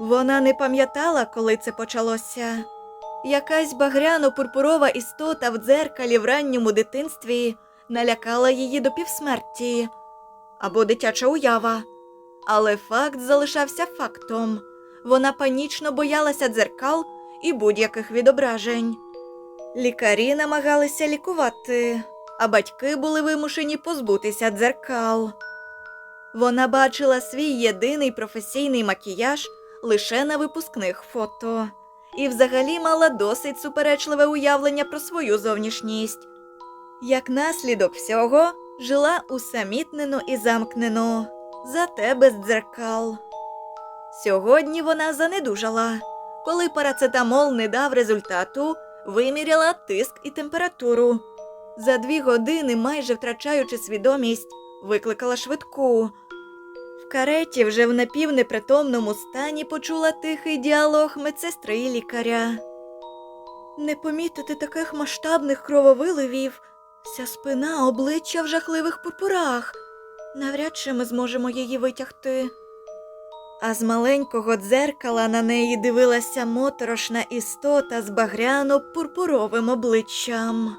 Вона не пам'ятала, коли це почалося. Якась багряно-пурпурова істота в дзеркалі в ранньому дитинстві налякала її до півсмерті або дитяча уява. Але факт залишався фактом. Вона панічно боялася дзеркал і будь-яких відображень. Лікарі намагалися лікувати, а батьки були вимушені позбутися дзеркал. Вона бачила свій єдиний професійний макіяж лише на випускних фото, і взагалі мала досить суперечливе уявлення про свою зовнішність. Як наслідок всього, жила усамітнено і замкнено, зате без дзеркал. Сьогодні вона занедужала. Коли парацетамол не дав результату, виміряла тиск і температуру. За дві години, майже втрачаючи свідомість, викликала швидку. Кареті вже в напівнепритомному стані почула тихий діалог медсестри і лікаря. Не помітити таких масштабних крововиливів, вся спина, обличчя в жахливих пурпурах. Навряд чи ми зможемо її витягти. А з маленького дзеркала на неї дивилася моторошна істота з багряно-пурпуровим обличчям.